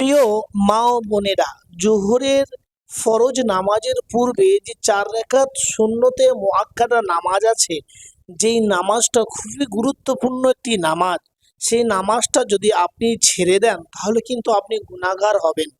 প্রিয় মা ও বোনেরা, জোহরের ফরজ নামাজের পূর্বে যে চার রেখাত শূন্যতে মোয়াক্কাদা নামাজ আছে, যেই নামাজটা খুবই গুরুত্বপূর্ণ একটি নামাজ, সেই নামাজটা যদি আপনি ছেড়ে দেন, তাহলে কিন্তু আপনি গুণাগার হবেন।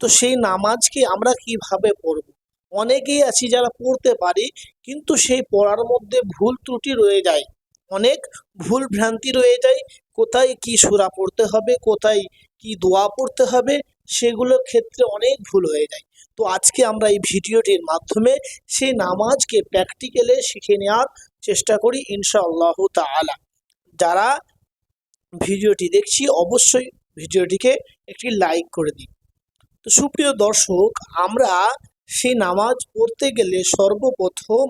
তো সেই নামাজকে আমরা কীভাবে পড়ব? অনেকেই আছি যারা পড়তে পারি, কিন্তু সেই পড়ার মধ্যে ভুল ত্রুটি রয়ে যায়। অনেক ভুল ভ্রান্তি রয়ে যায় কোথায় কি সুরা পড়তে হবে, কোথায় কি দোয়া পড়তে হবে সেগুলোর ক্ষেত্রে অনেক ভুল হয়ে যায়। তো আজকে আমরা এই ভিডিওটির মাধ্যমে সেই নামাজকে প্র্যাকটিক্যালে শিখে নেওয়ার চেষ্টা করি ইনশাআল্লাহ তাআলা। যারা ভিডিওটি দেখছি, অবশ্যই ভিডিওটিকে একটি লাইক করে দিন। তো সুপ্রিয় দর্শক, আমরা সেই নামাজ পড়তে গেলে সর্বপ্রথম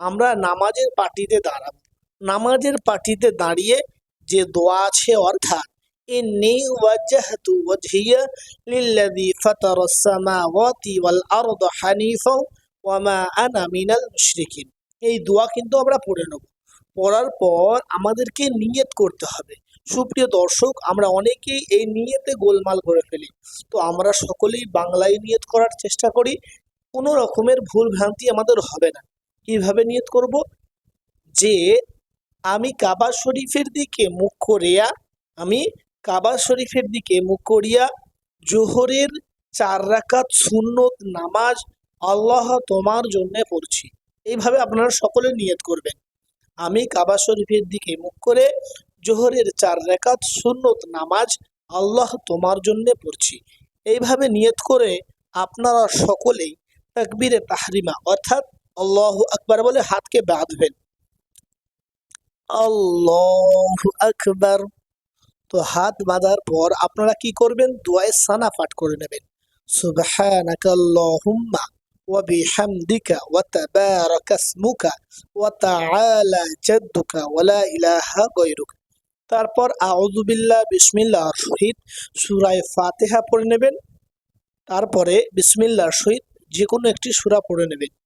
আমরা নামাজের পার্টিতে দাঁড়াবো। নামাজের পার্টিতে দাঁড়িয়ে যে দোয়া আছে অর্থাৎ إني وجهت وجهي للذي فطر السماوات والأرض حنيفا وما أنا من المشركين এই দোয়া কিন্তু আমরা পড়ে নেব পড়ার পর আমাদেরকে নিয়ত করতে হবে সুপ্রিয় দর্শক আমরা অনেকেই এই নিয়তে গোলমাল করে ফেলি তো আমরা সকলেই বাংলায় নিয়ত করার চেষ্টা করি কোনো রকমের ভুল ভ্রান্তি আমাদের হবে না কিভাবে নিয়ত করব যে আমি কাবা শরীফের দিকে মুখ করিয়া, আমি কাবা শরীফের দিকে মুখ করিয়া জোহরের চার রাকাত সুন্নত নামাজ আল্লাহ তোমার জন্যে পড়ছি। এইভাবে আপনারা সকলে নিয়ত করবেন। আমি কাবা শরীফের দিকে মুখ করে জোহরের চার রেখাত সুন্নত নামাজ আল্লাহ তোমার জন্যে পড়ছি। এইভাবে নিয়ত করে আপনারা সকলেই তাকবীরে তাহরিমা, অর্থাৎ আল্লাহ আকবার বলে হাতকে বাঁধবেন। আল্লাহ আকবার। তো হাত বাঁধার পর আপনারা কি করবেন? দোয়ায় সানা পাঠ করে নেবেন। সুবহানাকাল্লাহুম্মা ওয়া বিহামদিকা ওয়া তাবারাকা ইসমুকা ওয়া তাআলা জাদ্দুকা ওয়া লা ইলাহা গায়রুক। তারপর আউযু বিল্লাহ বিসমিল্লাহর সহিত সূরা ফাতিহা পড়ে নেবেন। তারপরে বিসমিল্লাহর সহিত যে কোনো একটি সূরা পড়ে নেবেন।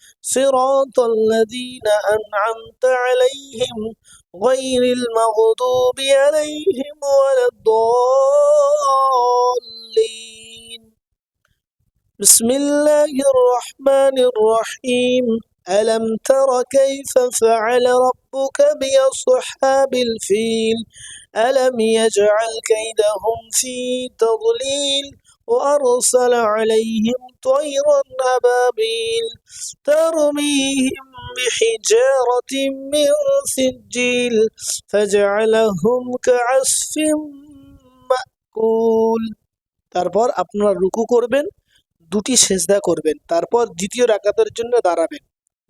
صراط الذين أنعمت عليهم غير المغضوب عليهم ولا الضالين. بسم الله الرحمن الرحيم. ألم تر كيف فعل ربك بأصحاب الفيل؟ ألم يجعل كيدهم في تضليل؟ وأرسل عليهم طيرا أبابيل ترميهم بحجارة من سجيل فجعلهم كعصف مأكول তারপর আপনারা রুকু করবেন দুটি সেজদা করবেন তারপর দ্বিতীয় রাকাতের জন্য দাঁড়াবেন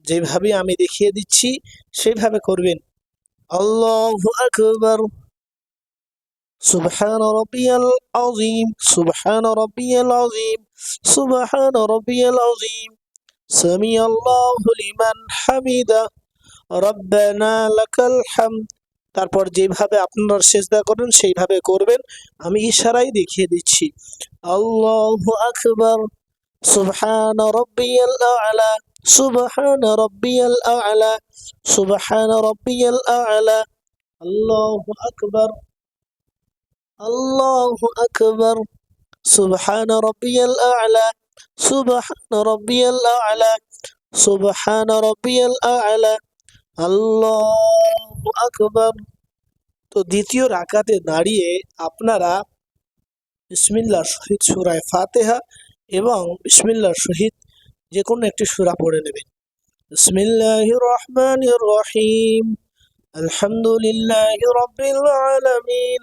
যেভাবে আমি দেখিয়ে দিচ্ছি সেইভাবে করবেন আল্লাহু আকবার سبحان ربي العظيم سبحان ربي العظيم سبحان ربي العظيم سمي الله لمن حمده ربنا لك الحمد তারপর যেভাবে আপনারা সেজদা করেন সেইভাবে করবেন আমি ইশারাই দেখিয়ে দিচ্ছি আল্লাহু আকবার সুবহান রাব্বিয়াল আ'লা সুবহান রাব্বিয়াল আ'লা সুবহান রাব্বিয়াল আ'লা আল্লাহু আকবার الله أكبر سبحان ربي الأعلى سبحان ربي الأعلى سبحان ربي الأعلى الله أكبر তো দ্বিতীয় রাকাতে দাঁড়িয়ে আপনারা বিসমিল্লার সহিত সুরায় ফাতেহা এবং বিসমিল্লার সহিত যে কোনো একটি সুরা পড়ে নেবেন বিসমিল্লাহির রহমানির রহিম আলহামদুলিল্লাহি রাব্বিল আলামিন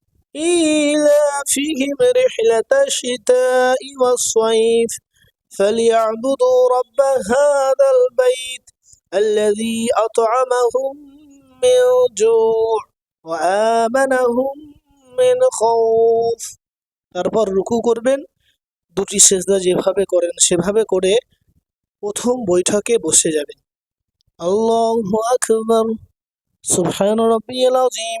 إيلافهم رحلة الشتاء والصيف فليعبدوا رب هذا البيت الذي أطعمهم من جوع وآمنهم من خوف তারপর রুকু করবেন দুটি সেজদা যেভাবে করেন সেভাবে করে প্রথম বৈঠকে বসে যাবেন আল্লাহু আকবার সুবহান রাব্বিয়াল আযীম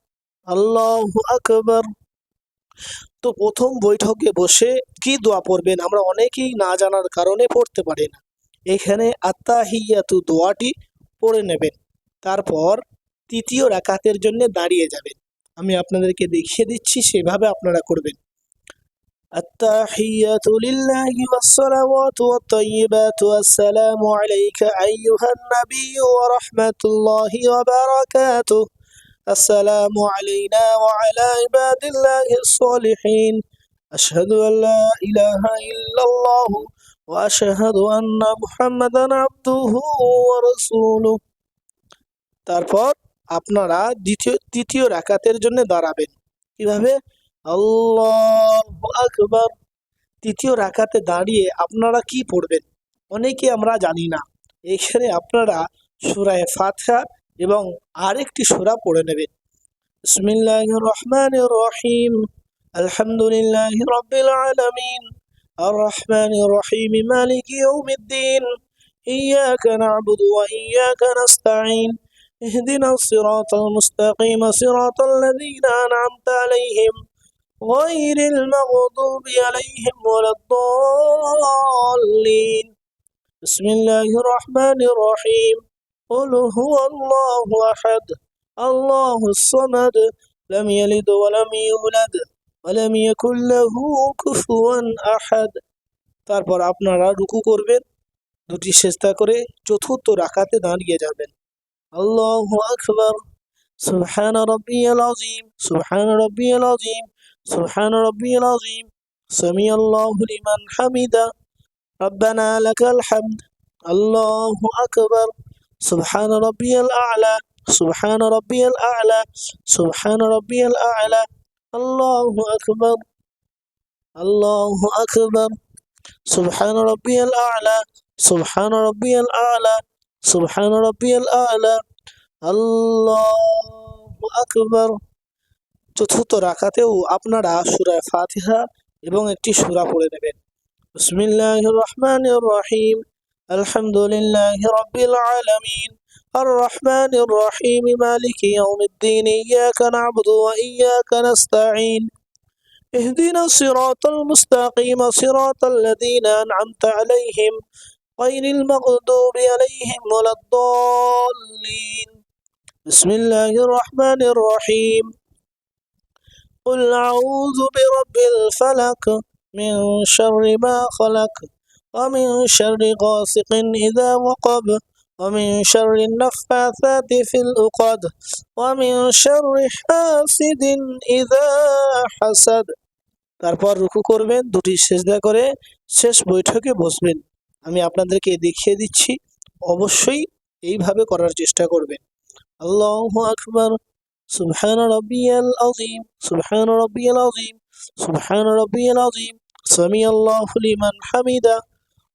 الله أكبر তো প্রথম বৈঠকে বসে কি দোয়া পড়বেন আমরা অনেকেই না জানার কারণে পড়তে পারি না এখানে আত্মাহিয়াতু দোয়াটি পড়ে নেবেন তারপর তৃতীয় রাকাতের জন্য দাঁড়িয়ে যাবেন আমি আপনাদেরকে দেখিয়ে দিচ্ছি সেভাবে আপনারা করবেন التحيات لله والصلوات والطيبات والسلام عليك أيها النبي ورحمة الله وبركاته السلام علينا وعلى عباد الله الصالحين أشهد أن لا إله إلا الله وأشهد أن محمدا عبده ورسوله তারপর আপনারা দ্বিতীয় তৃতীয় রাকাতের জন্য দাঁড়াবেন কিভাবে আল্লাহ আকবার তৃতীয় রাকাতে দাঁড়িয়ে আপনারা কি পড়বেন অনেকে আমরা জানি না এখানে আপনারা সুরায় ফাতহা এবং আরেকটি সুরা পড়ে নেবেন বিসমিল্লাহ রহমান রহিম আলহামদুলিল্লাহ রব্বিল আলামিন الرحمن الرحيم مالك يوم الدين إياك نعبد وإياك نستعين اهدنا الصراط المستقيم صراط الذين أنعمت عليهم غير المغضوب عليهم ولا الضالين بسم الله الرحمن الرحيم قل هو الله أحد الله الصمد لم يلد ولم يولد ولم يكن له كفوا أحد তারপর আপনারা রুকু করবেন দুটি চেষ্টা করে চতুর্থ রাখাতে দাঁড়িয়ে যাবেন আল্লাহু আকবার সুবহান রাব্বিয়াল আযীম সুবহান রাব্বিয়াল আযীম সুবহান রাব্বিয়াল আযীম সামি আল্লাহু লিমান হামিদা ربنا لك الحمد الله أكبر সুবহান রব্বিয়াল আলা, সুবহান রব্বিয়াল আলা, সুবহান রব্বিয়াল আলা। আল্লাহ আকবার, আল্লাহু আকবার। সুবহান রব্বিয়াল আলা, সুবহান রব্বিয়াল আলা, সুবহান রব্বিয়াল আলা। আল্লাহু আকবার। চতুর্থ রাকাতেও আপনারা সূরা ফাতিহা এবং একটি সূরা পড়ে নেবেন। বিসমিল্লাহির রহমান রহিম। الحمد لله رب العالمين. الرحمن الرحيم مالك يوم الدين إياك نعبد وإياك نستعين. اهدنا الصراط المستقيم صراط الذين أنعمت عليهم غير المغضوب عليهم ولا الضالين. بسم الله الرحمن الرحيم. قل أعوذ برب الفلك من شر ما خلق. ومن شر غاسق إذا وقب ومن شر النفاثات في العقد ومن شر حاسد إذا حسد তারপর রুকু করবেন দুটি সেজদা করে শেষ বৈঠকে বসবেন আমি আপনাদেরকে দেখিয়ে দিচ্ছি অবশ্যই এইভাবে করার চেষ্টা করবেন আল্লাহু আকবার সুবহান রাব্বিয়াল আযীম সুবহান রাব্বিয়াল আযীম সুবহান রাব্বিয়াল আযীম সামি আল্লাহু লিমান হামিদা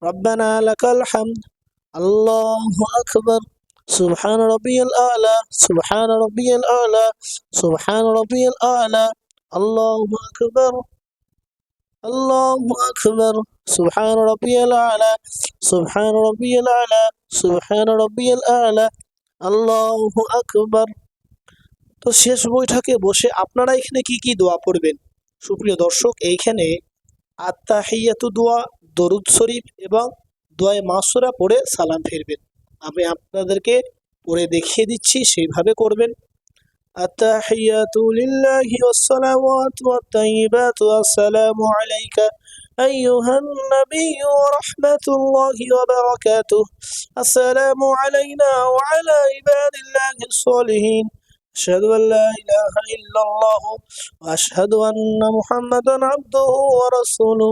ربنا لك الحمد الله أكبر سبحان ربي الأعلى سبحان ربي الأعلى سبحان ربي الأعلى الله أكبر الله أكبر سبحان ربي الأعلى سبحان ربي الأعلى سبحان ربي الأعلى الله أكبر তো শেষ বৈঠকে বসে আপনারা এখানে কি কি দোয়া পড়বেন সুপ্রিয় দর্শক এইখানে আত্মাহিয়াতু দোয়া দরুদ শরীফ এবং দোয়ায় মাসুরা পড়ে সালাম ফিরবেন আমি আপনাদেরকে পরে দেখিয়ে দিচ্ছি সেইভাবে করবেন التحيات لله والصلوات والطيبات والسلام عليك أيها النبي ورحمة الله وبركاته السلام علينا وعلى عباد الله الصالحين أشهد أن لا إله إلا الله وأشهد أن محمدا عبده ورسوله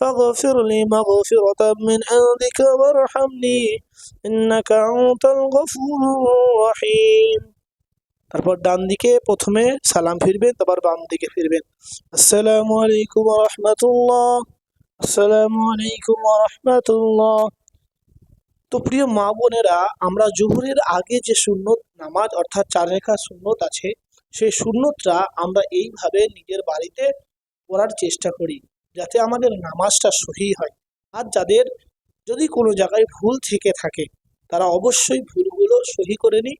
فاغفر لي مغفرة من عندك وارحمني إنك أنت الغفور الرحيم তারপর ডান দিকে প্রথমে সালাম ফিরবেন তারপর বাম দিকে ফিরবেন আসসালামু আলাইকুম রহমতুল্লাহ আসসালামু আলাইকুম রহমতুল্লাহ তো প্রিয় মা বোনেরা আমরা জোহরের আগে যে সুন্নত নামাজ অর্থাৎ চার রেখা সুন্নত আছে সেই সুন্নতটা আমরা এইভাবে নিজের বাড়িতে পড়ার চেষ্টা করি যাতে আমাদের নামাজটা সহি হয়। আর যাদের যদি কোনো জায়গায় ভুল থেকে থাকে, তারা অবশ্যই ভুলগুলো সহি করে নিই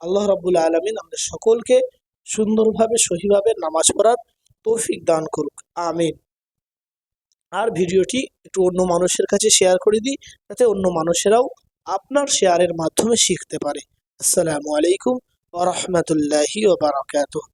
আল্লাহ রাবুল আলমিন আমাদের সকলকে সুন্দরভাবে, সহিভাবে নামাজ পড়ার তৌফিক দান করুক। আমিন। আর ভিডিওটি একটু অন্য মানুষের কাছে শেয়ার করে দিই, যাতে অন্য মানুষেরাও আপনার শেয়ারের মাধ্যমে শিখতে পারে। আসসালামু আলাইকুম ওরহমতুল্লাহি ওবরাকাতুহ